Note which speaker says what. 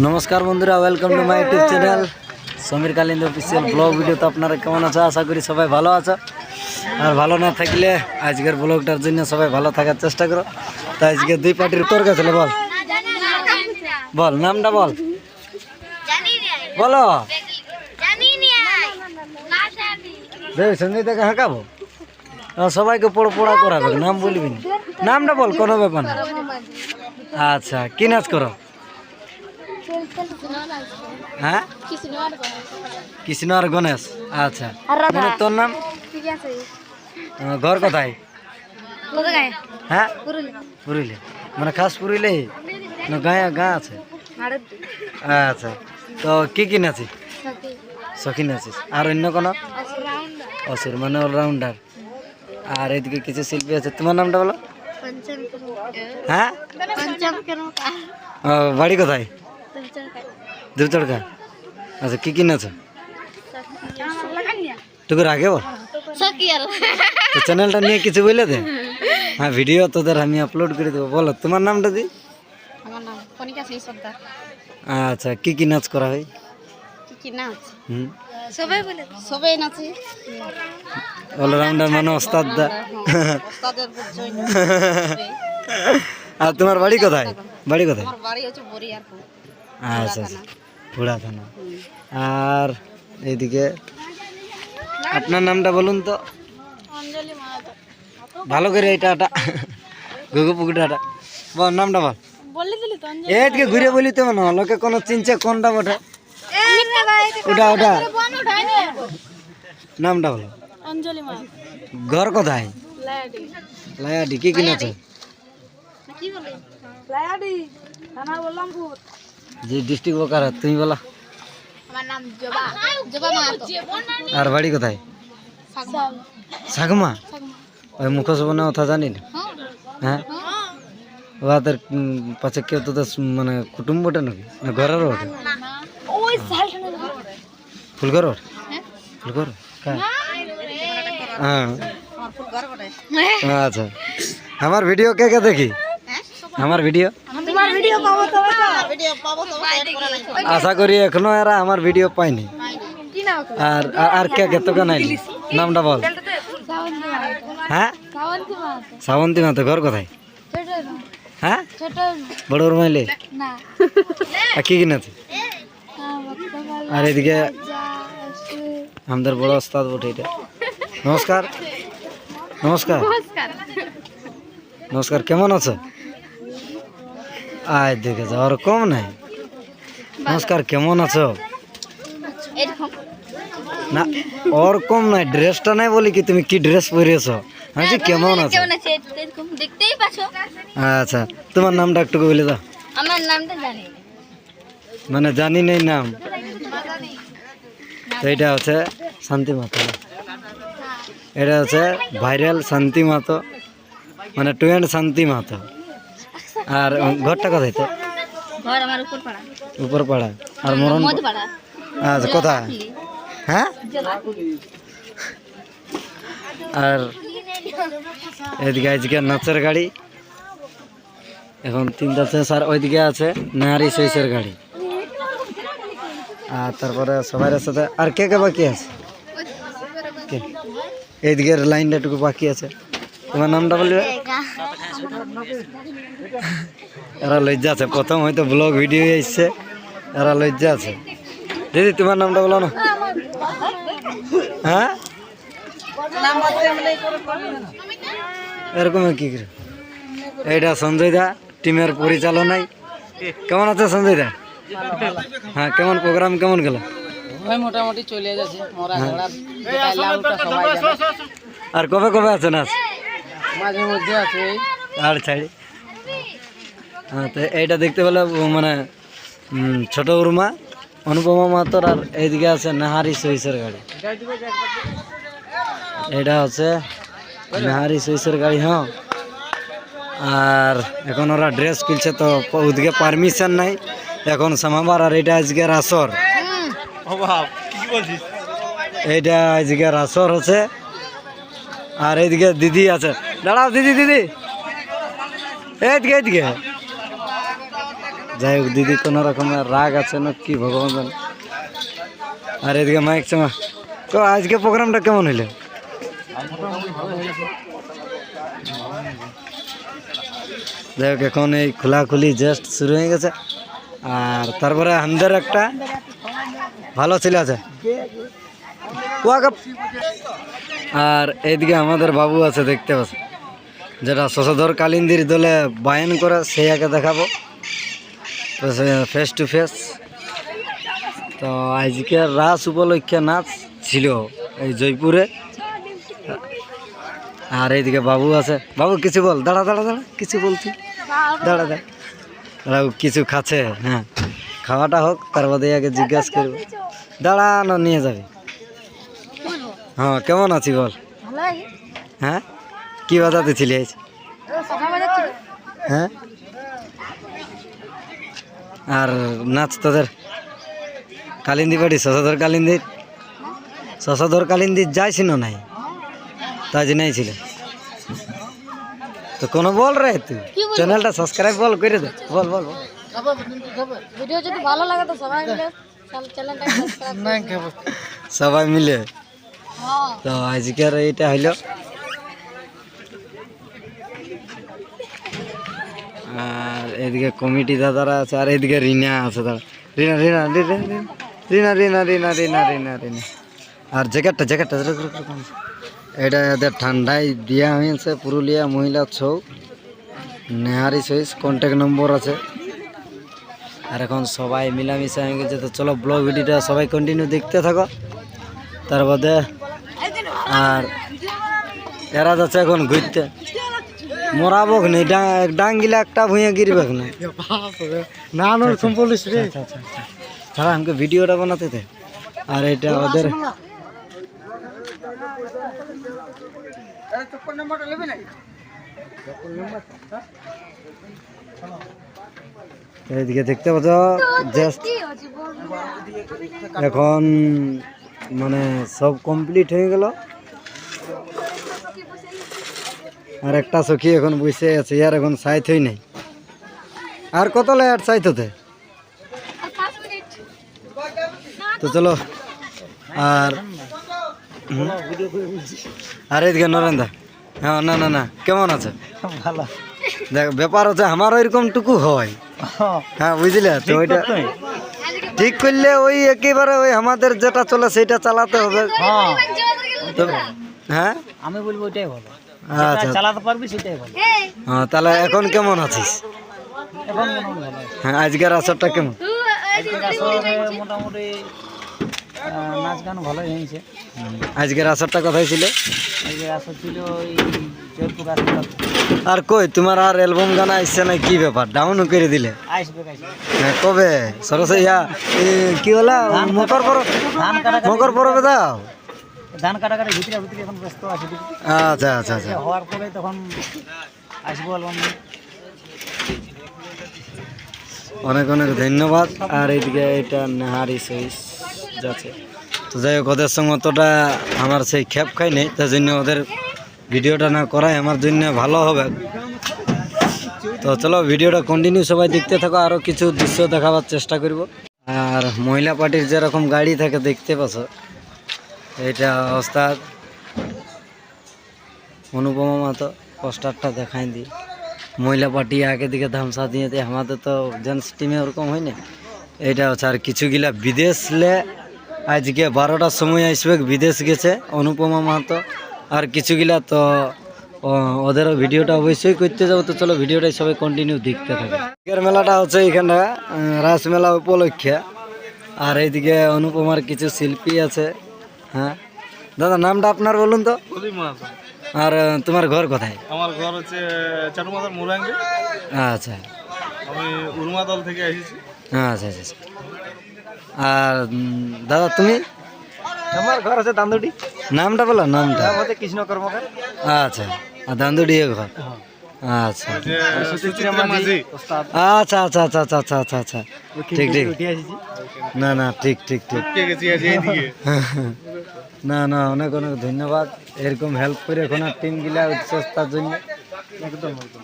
Speaker 1: নমস্কার বন্ধুরা welcome to my YouTube channel Samir Kalinda official blog video তো আপনারা কেমন আছো? আশা করি সবাই ভালো আছো। আর ভালো না থাকলে আজকের ব্লগটার জন্য সবাই ভালো থাকার চেষ্টা করো। তো আজকে দুই পার্টির তোর কাছে বল। বল, নামটা বল। বলো। দেখ সঞ্জয়দাকে হাঁকাবো। সবাইকে পড়ো পড়া করাবে, নাম বলবি নামটা বল, কোনো ব্যাপার না। আচ্ছা কি নাচ করো? হ্যাঁ? কৃষ্ণ আর গণেশ। আচ্ছা। মানে তোর নাম? ঘর কোথায়? হ্যাঁ? পুরুলিয়া। মানে খাস পুরুলিয়াই? না গাঁ গাঁ আছে? আচ্ছা। তো কি কি নাচি সখী। নাচিস আর অন্য কোনো? অসুর মানে অলরাউন্ডার। আর এদিকে কিছু শিল্পী আছে? তোমার নামটা বলো। হ্যাঁ? বাড়ি কোথায়? দুচড়কা আচ্ছা কি কি নাচো টুকুর আগে বল তো চ্যানেলটা নিয়ে কিছু বলে দে। হ্যাঁ ভিডিও তোদের আমি আপলোড করে দেবো। বলো তোমার নামটা দি? আচ্ছা কি কি নাচ করা হয়? অলরাউন্ডার মানে ওস্তাদ দা। আর তোমার বাড়ি কোথায়? বাড়ি কোথায়?
Speaker 2: বাড়ি হচ্ছে বরিয়ারপুর
Speaker 1: আচ্ছা আচ্ছা থানা আর এইদিকে আপনার নামটা বলুন তো। ভালো করে এটা আটা গুগু পুকুটাটা বল নামটা বল। এইদিকে ঘুরে বলি তো না লোকে কোনো চিনছে কোনটা বটে। ওটা ওটা। নামটা বলো। ঘর কোথায়?
Speaker 2: লায়াডি।
Speaker 1: কি কিনেছে?
Speaker 2: লায়াডি থানা বললামপুর।
Speaker 1: যে ডিস্ট্রিক্ট বোকার তুমি বলো।
Speaker 2: আমার নাম জবা জবা মাহাতো।
Speaker 1: আর বাড়ি কোথায়? সাগমা? ওই মুখোশ বনে কথা জানি না। হ্যাঁ? ওদের পাশে কেউ তো তো মানে কুটুম্ব বটে নাকি? না ঘরের
Speaker 2: ওই
Speaker 1: ফুলঘর ওর ফুলঘর? হ্যাঁ।
Speaker 2: বটে
Speaker 1: আচ্ছা। আমার ভিডিও কে কে দেখি? আমার ভিডিও আশা করি এখনও এরা আমার ভিডিও পাইনি আর আর- আর কে কে তোকে নাই নামটা বল। হ্যাঁ?
Speaker 2: শ্রাবন্তী
Speaker 1: মাতো ঘর কোথায়? হ্যাঁ?
Speaker 2: ছোট
Speaker 1: বড়োর মাইলে?
Speaker 2: না।
Speaker 1: আর কি কিনেছে? আর এদিকে আমাদের বড় ওস্তাদ বটে এটা নমস্কার। নমস্কার।
Speaker 2: নমস্কার
Speaker 1: কেমন আছো? আয় দেখে যাও আর কম নাই। নমস্কার কেমন আছো? না ওর কম নাই ড্রেসটা নাই বলি কি তুমি কি ড্রেস পরেছো আমি কেমন আছো?
Speaker 2: কেমন আছে? এরকম দেখতেই পাচ্ছো।
Speaker 1: আচ্ছা তোমার নামটা একটু বলে দাও।
Speaker 2: আমার নামটা জানি না।
Speaker 1: মানে জানি নেই নাম। তো এটা হচ্ছে শান্তি মাতো। এটা হচ্ছে ভাইরাল শান্তি মাতো মানে টুয়েন্ট শান্তি মাতো। আর ঘরটা কোথায় তো
Speaker 2: ঘর আমার উপর পাড়া
Speaker 1: উপর পাড়া আর মরণ আচ্ছা কোথায়? হ্যাঁ? আর এদিকে আজকে নাচের গাড়ি। এখন তিনটা শেষ আর ওইদিকে আছে নারী শেষের গাড়ি। আর তারপরে সবাই সাথে আর কে কে বাকি আছে? কে? এইদিকের লাইনটা একটু বাকি আছে। তোমার নামটা বলবে? এরা লজ্জা আছে। প্রথম হয়তো ব্লগ ভিডিও এসছে। এরা লজ্জা আছে। দিদি তোমার নামটা বলো না। হ্যাঁ? এরকম কি করে? এইটা সঞ্জয় দা টিমের পরিচালনায়। কেমন আছে সঞ্জয় দা? হ্যাঁ কেমন প্রোগ্রাম কেমন গেল?
Speaker 2: মোটামুটি চলে যাচ্ছে। জানে।
Speaker 1: আর কবে কবে আছে নাচ
Speaker 2: মাঝে মধ্যে আছে
Speaker 1: আর ছাড়ি। হ্যাঁ তো এইটা দেখতে পেলে মানে ছোট উর্মা অনুপমা মাতর আর এইদিকে আছে নাহারি সহিসের গাড়ি। এটা হচ্ছে নাহারি সহিসের গাড়ি হ্যাঁ। আর এখন ওরা ড্রেস কিনছে তো ওদিকে পারমিশন নাই। এখন সামাবার আর এটা আজকের আসর। এইটা আজকের আসর হচ্ছে। আর এইদিকে দিদি আছে। দাঁড়াও দিদি দিদি। এইদিকে এইদিকে। যাই হোক, দিদি, কোনো রকমের রাগ আছে না কি ভগবান আর এদিকে মাইক চামা। তো আজকে প্রোগ্রামটা কেমন হইল? যাই হোক, এখন এই খোলাখুলি জাস্ট শুরু হয়ে গেছে। আর তারপরে আমাদের একটা ভালো ছেলে আছে। আর এইদিকে আমাদের বাবু আছে দেখতে পাচ্ছি যেটা শশধর কালিন্দির দলে বায়ন করে সেই আগে দেখাবো। তো ফেস টু ফেস তো আজকে রাস উপলক্ষে নাচ ছিল এই জয়পুরে। আর এইদিকে বাবু আছে। বাবু কিছু বল। দাঁড়া দাঁড়া দাঁড়া কিছু বলছি দাঁড়া দাঁড়া। দাঁড়াও কিছু খাচ্ছে। হ্যাঁ খাওয়াটা হোক তার বাদে আগে জিজ্ঞাসা করব। দাঁড়ানো নিয়ে যাবে। হ্যাঁ কেমন আছি বল? হ্যাঁ? কি বাজাতে ছিলি আজ? হ্যাঁ? আর নাচ তোদের কালিন্দি বাড়ি শশধর কালিন্দি শশধর কালিন্দি যাইছিল নাই? তাই যে নাই ছিল তো কোনো বল রে তুই? চ্যানেলটা সাবস্ক্রাইব বল করে দে। বল বল বল।
Speaker 3: ভিডিও যদি ভালো লাগে তো সবাই মিলে চ্যানেলটা সাবস্ক্রাইব
Speaker 1: সবাই মিলে।
Speaker 3: হ্যাঁ।
Speaker 1: তো আজকের এইটা হইল। আর এদিকে কমিটি দাদারা আছে, আর এদিকে রিনা আছে দাদা রিনা রিনা রিনা রিনা রিনা রিনা রিনা রিনা। আর জ্যাকেটটা জ্যাকেটটা এটা এদের ঠান্ডায় দেওয়া হয়েছে, পুরুলিয়া মহিলা ছৌ নেহারি সইস কন্ট্যাক্ট নম্বর আছে। আর এখন সবাই মিলামিশা হয়ে গেছে, তো চলো ব্লগ ভিডিওটা সবাই কন্টিনিউ দেখতে থাকো। তার আর এরা যাচ্ছে এখন ঘুরতে। মরাবো না ডাঙ্গিলা একটা ভুঁয়ে গিরবে না।
Speaker 2: না নোর সম্পলিস রে।
Speaker 1: তারা আমাকে ভিডিওটা বানাতে দে। আর এটা ওদের এদিকে দেখতে পাচ্ছ জাস্ট এখন মানে সব কমপ্লিট হয়ে গেল। আর একটা সখী এখন বসে আছে আর এখন সাইত হই নাই। আর কত লেট সাইত হতে?
Speaker 3: আর 5 মিনিট
Speaker 1: তো চলো আর। আর এদিকে নরেন্দা হ্যাঁ না না না কেমন আছে?
Speaker 2: ভালো।
Speaker 1: দেখ ব্যাপার হচ্ছে আমার ওইরকম টুকু হয়। হ্যাঁ বুঝলে? তো ওইটা ঠিক করলে ওই একেবারে ওই আমাদের যেটা চলে সেটা চালাতে হবে।
Speaker 2: হ্যাঁ।
Speaker 1: হ্যাঁ?
Speaker 2: আমি বলব ওইটাই ভালো।
Speaker 1: আচ্ছা।
Speaker 2: চালাতে পারবি সেটাই ভালো
Speaker 1: হ্যাঁ তাহলে এখন কেমন আছিস?
Speaker 2: এখন হয়
Speaker 1: আজকের আসরটা কেমন?
Speaker 2: আজকের আসরে মোটামুটি নাচ গান ভালোই হয়েছে।
Speaker 1: আজকের আসরটা কোথায় ছিল?
Speaker 2: আজকের আসর ছিল ওই জয়পুর আসর।
Speaker 1: আর কই তোমার আর অ্যালবাম গান আসছে না কি ব্যাপার? ডাউনও করে দিলে। হ্যাঁ কবে? সরস্বতী ইয়া কি বলা মকর পরব মকর পরবে দাও
Speaker 2: ধান কাটাকাটি ভিতরে ভিতরে এখন ব্যস্ত আছে।
Speaker 1: আচ্ছা আচ্ছা আচ্ছা।
Speaker 2: হওয়ার পরে তখন আসব অ্যালবাম
Speaker 1: অনেক অনেক ধন্যবাদ। আর এইদিকে এটা নেহারি সইস যাচ্ছে। তো যাই হোক ওদের সঙ্গে অতটা আমার সেই খেপ খাই নেই তার জন্য ওদের ভিডিওটা না করাই আমার জন্য ভালো হবে। তো চলো ভিডিওটা কন্টিনিউ সবাই দেখতে থাকো আরও কিছু দৃশ্য দেখাবার চেষ্টা করব। আর মহিলা পার্টির যেরকম গাড়ি থাকে দেখতে পাচ্ছ। এইটা অবস্থা অনুপমা মাতো পোস্টারটা দেখাই দিই মহিলা পার্টি আগে দিকে ধামসা দিয়ে দেয় আমাদের তো জেন্টস টিমে ওরকম হয় না। এইটা হচ্ছে আর কিছু গিলা বিদেশ লে আজকে বারোটার সময় আসবে বিদেশ গেছে অনুপমা মাহাতো আর কিছু গিলা তো ও- ওদেরও ভিডিওটা অবশ্যই করতে যাব তো চলো ভিডিওটাই সবাই কন্টিনিউ দেখতে থাকে। আজকের মেলাটা হচ্ছে এখানটা আহ, রাস মেলা উপলক্ষে। আর এইদিকে অনুপমার কিছু শিল্পী আছে। হ্যাঁ? দাদা নামটা আপনার বলুন তো। আর তোমার ঘর কোথায়?
Speaker 4: আমার ঘর হচ্ছে চাটুমাদার মুরাঙ্গে।
Speaker 1: আচ্ছা।
Speaker 4: আমি উরমা দল থেকে এসেছি।
Speaker 1: আচ্ছা আচ্ছা আচ্ছা। আর দাদা তুমি?
Speaker 2: আমার ঘর আছে দান্দুটি
Speaker 1: নামটা বলো নামটা।
Speaker 2: আমাদের কৃষ্ণ কর্মকার।
Speaker 1: আচ্ছা আর দান্দুড়ি ঘর। আচ্ছা।
Speaker 4: যে
Speaker 1: আচ্ছা আচ্ছা আচ্ছা আচ্ছা আচ্ছা আচ্ছা আচ্ছা। ঠিক ঠিক। না না ঠিক ঠিক ঠিক।
Speaker 4: গেছি
Speaker 1: না না অনেক অনেক ধন্যবাদ। এরকম হেল্প করে এখন টিমগুলা উৎসাহতার জন্য।
Speaker 2: একদম একদম।